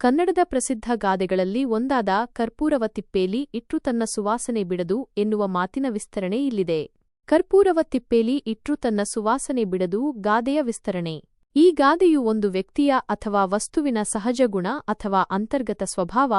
ಕನ್ನಡದ ಪ್ರಸಿದ್ಧ ಗಾದೆಗಳಲ್ಲಿ ಒಂದಾದ ಕರ್ಪೂರವ ತಿಪ್ಪೇಲಿ ಇಟ್ರು ತನ್ನ ಸುವಾಸನೆ ಬಿಡದು ಎನ್ನುವ ಮಾತಿನ ವಿಸ್ತರಣೆ ಇಲ್ಲಿದೆ. ಕರ್ಪೂರವ ತಿಪ್ಪೇಲಿ ಇಟ್ರು ತನ್ನ ಸುವಾಸನೆ ಬಿಡದು ಗಾದೆಯ ವಿಸ್ತರಣೆ. ಈ ಗಾದೆಯು ಒಂದು ವ್ಯಕ್ತಿಯ ಅಥವಾ ವಸ್ತುವಿನ ಸಹಜ ಗುಣ ಅಥವಾ ಅಂತರ್ಗತ ಸ್ವಭಾವ,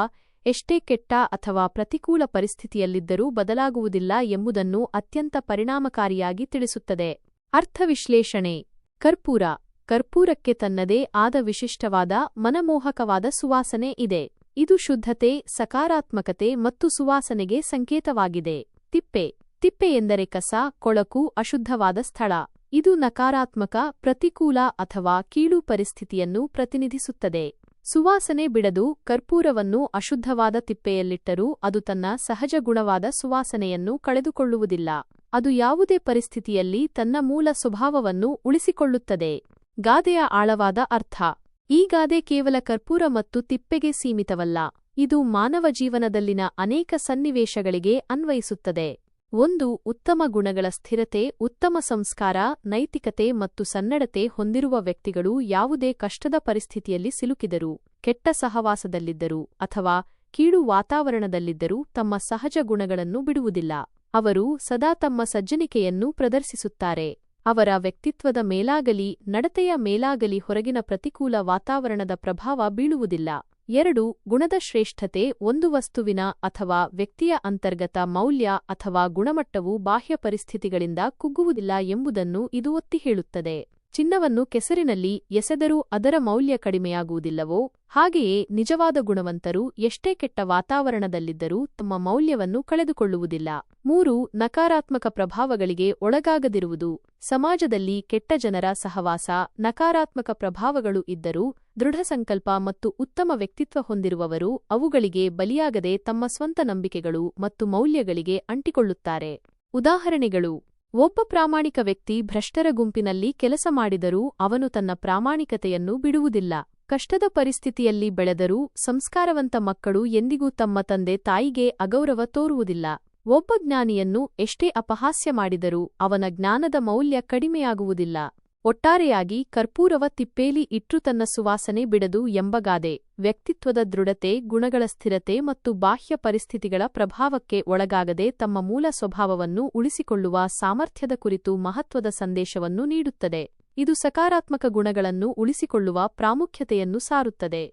ಎಷ್ಟೇ ಕೆಟ್ಟ ಅಥವಾ ಪ್ರತಿಕೂಲ ಪರಿಸ್ಥಿತಿಯಲ್ಲಿದ್ದರೂ ಬದಲಾಗುವುದಿಲ್ಲ ಎಂಬುದನ್ನು ಅತ್ಯಂತ ಪರಿಣಾಮಕಾರಿಯಾಗಿ ತಿಳಿಸುತ್ತದೆ. ಅರ್ಥವಿಶ್ಲೇಷಣೆ. ಕರ್ಪೂರ ಕರ್ಪೂರಕ್ಕೆ ತನ್ನದೇ ಆದ ವಿಶಿಷ್ಟವಾದ ಮನಮೋಹಕವಾದ ಸುವಾಸನೆ ಇದೆ. ಇದು ಶುದ್ಧತೆ, ಸಕಾರಾತ್ಮಕತೆ ಮತ್ತು ಸುವಾಸನೆಗೆ ಸಂಕೇತವಾಗಿದೆ. ತಿಪ್ಪೆ. ತಿಪ್ಪೆ ಎಂದರೆ ಕಸ, ಕೊಳಕು, ಅಶುದ್ಧವಾದ ಸ್ಥಳ. ಇದು ನಕಾರಾತ್ಮಕ, ಪ್ರತಿಕೂಲ ಅಥವಾ ಕೀಳು ಪರಿಸ್ಥಿತಿಯನ್ನು ಪ್ರತಿನಿಧಿಸುತ್ತದೆ. ಸುವಾಸನೆ ಬಿಡದು ಕರ್ಪೂರವನ್ನು ಅಶುದ್ಧವಾದ ತಿಪ್ಪೆಯಲ್ಲಿಟ್ಟರೂ ಅದು ತನ್ನ ಸಹಜ ಗುಣವಾದ ಸುವಾಸನೆಯನ್ನು ಕಳೆದುಕೊಳ್ಳುವುದಿಲ್ಲ. ಅದು ಯಾವುದೇ ಪರಿಸ್ಥಿತಿಯಲ್ಲಿ ತನ್ನ ಮೂಲ ಸ್ವಭಾವವನ್ನು ಉಳಿಸಿಕೊಳ್ಳುತ್ತದೆ. ಗಾದೆಯ ಆಳವಾದ ಅರ್ಥ. ಈ ಗಾದೆ ಕೇವಲ ಕರ್ಪೂರ ಮತ್ತು ತಿಪ್ಪೆಗೆ ಸೀಮಿತವಲ್ಲ. ಇದು ಮಾನವ ಜೀವನದಲ್ಲಿನ ಅನೇಕ ಸನ್ನಿವೇಶಗಳಿಗೆ ಅನ್ವಯಿಸುತ್ತದೆ. ಒಂದು, ಉತ್ತಮ ಗುಣಗಳ ಸ್ಥಿರತೆ, ಉತ್ತಮ ಸಂಸ್ಕಾರ, ನೈತಿಕತೆ ಮತ್ತು ಸನ್ನಡತೆ ಹೊಂದಿರುವ ವ್ಯಕ್ತಿಗಳು ಯಾವುದೇ ಕಷ್ಟದ ಪರಿಸ್ಥಿತಿಯಲ್ಲಿ ಸಿಲುಕಿದರು, ಕೆಟ್ಟ ಸಹವಾಸದಲ್ಲಿದ್ದರು ಅಥವಾ ಕೀಳು ವಾತಾವರಣದಲ್ಲಿದ್ದರೂ ತಮ್ಮ ಸಹಜ ಗುಣಗಳನ್ನು ಬಿಡುವುದಿಲ್ಲ. ಅವರು ಸದಾ ತಮ್ಮ ಸಜ್ಜನಿಕೆಯನ್ನು ಪ್ರದರ್ಶಿಸುತ್ತಾರೆ. ಅವರ ವ್ಯಕ್ತಿತ್ವದ ಮೇಲಾಗಲಿ ನಡತೆಯ ಮೇಲಾಗಲಿ ಹೊರಗಿನ ಪ್ರತಿಕೂಲ ವಾತಾವರಣದ ಪ್ರಭಾವ ಬೀಳುವುದಿಲ್ಲ. ಎರಡು, ಗುಣದ ಶ್ರೇಷ್ಠತೆ ಒಂದು ವಸ್ತುವಿನ ಅಥವಾ ವ್ಯಕ್ತಿಯ ಅಂತರ್ಗತ ಮೌಲ್ಯ ಅಥವಾ ಗುಣಮಟ್ಟವು ಬಾಹ್ಯ ಪರಿಸ್ಥಿತಿಗಳಿಂದ ಕುಗ್ಗುವುದಿಲ್ಲ ಎಂಬುದನ್ನು ಇದು ಒತ್ತಿ ಹೇಳುತ್ತದೆ. ಚಿನ್ನವನ್ನು ಕೆಸರಿನಲ್ಲಿ ಎಸೆದರೂ ಅದರ ಮೌಲ್ಯ ಕಡಿಮೆಯಾಗುವುದಿಲ್ಲವೋ? ಹಾಗೆಯೇ ನಿಜವಾದ ಗುಣವಂತರು ಎಷ್ಟೇ ಕೆಟ್ಟ ವಾತಾವರಣದಲ್ಲಿದ್ದರೂ ತಮ್ಮ ಮೌಲ್ಯವನ್ನು ಕಳೆದುಕೊಳ್ಳುವುದಿಲ್ಲ. ಮೂರು, ನಕಾರಾತ್ಮಕ ಪ್ರಭಾವಗಳಿಗೆ ಒಳಗಾಗದಿರುವುದು. ಸಮಾಜದಲ್ಲಿ ಕೆಟ್ಟ ಜನರ ಸಹವಾಸ, ನಕಾರಾತ್ಮಕ ಪ್ರಭಾವಗಳು ಇದ್ದರೂ ದೃಢಸಂಕಲ್ಪ ಮತ್ತು ಉತ್ತಮ ವ್ಯಕ್ತಿತ್ವ ಹೊಂದಿರುವವರು ಅವುಗಳಿಗೆ ಬಲಿಯಾಗದೆ ತಮ್ಮ ಸ್ವಂತ ನಂಬಿಕೆಗಳು ಮತ್ತು ಮೌಲ್ಯಗಳಿಗೆ ಅಂಟಿಕೊಳ್ಳುತ್ತಾರೆ. ಉದಾಹರಣೆಗಳು. ಒಬ್ಬ ಪ್ರಾಮಾಣಿಕ ವ್ಯಕ್ತಿ ಭ್ರಷ್ಟರ ಗುಂಪಿನಲ್ಲಿ ಕೆಲಸ ಮಾಡಿದರೂ ಅವನು ತನ್ನ ಪ್ರಾಮಾಣಿಕತೆಯನ್ನು ಬಿಡುವುದಿಲ್ಲ. ಕಷ್ಟದ ಪರಿಸ್ಥಿತಿಯಲ್ಲಿ ಬೆಳೆದರೂ ಸಂಸ್ಕಾರವಂತ ಮಕ್ಕಳು ಎಂದಿಗೂ ತಮ್ಮ ತಂದೆ ತಾಯಿಗೆ ಅಗೌರವ ತೋರುವುದಿಲ್ಲ. ಒಬ್ಬ ಜ್ಞಾನಿಯನ್ನು ಎಷ್ಟೇ ಅಪಹಾಸ್ಯ ಮಾಡಿದರೂ ಅವನ ಜ್ಞಾನದ ಮೌಲ್ಯ ಕಡಿಮೆಯಾಗುವುದಿಲ್ಲ. ಒಟ್ಟಾರೆಯಾಗಿ ಕರ್ಪೂರವ ತಿಪ್ಪೇಲಿ ಇಟ್ಟು ತನ್ನ ಸುವಾಸನೆ ಬಿಡದು ಎಂಬಗಾದೆ ವ್ಯಕ್ತಿತ್ವದ ದೃಢತೆ, ಗುಣಗಳ ಸ್ಥಿರತೆ ಮತ್ತು ಬಾಹ್ಯ ಪರಿಸ್ಥಿತಿಗಳ ಪ್ರಭಾವಕ್ಕೆ ಒಳಗಾಗದೆ ತಮ್ಮ ಮೂಲ ಸ್ವಭಾವವನ್ನು ಉಳಿಸಿಕೊಳ್ಳುವ ಸಾಮರ್ಥ್ಯದ ಕುರಿತು ಮಹತ್ವದ ಸಂದೇಶವನ್ನು ನೀಡುತ್ತದೆ. ಇದು ಸಕಾರಾತ್ಮಕ ಗುಣಗಳನ್ನು ಉಳಿಸಿಕೊಳ್ಳುವ ಪ್ರಾಮುಖ್ಯತೆಯನ್ನು ಸಾರುತ್ತದೆ.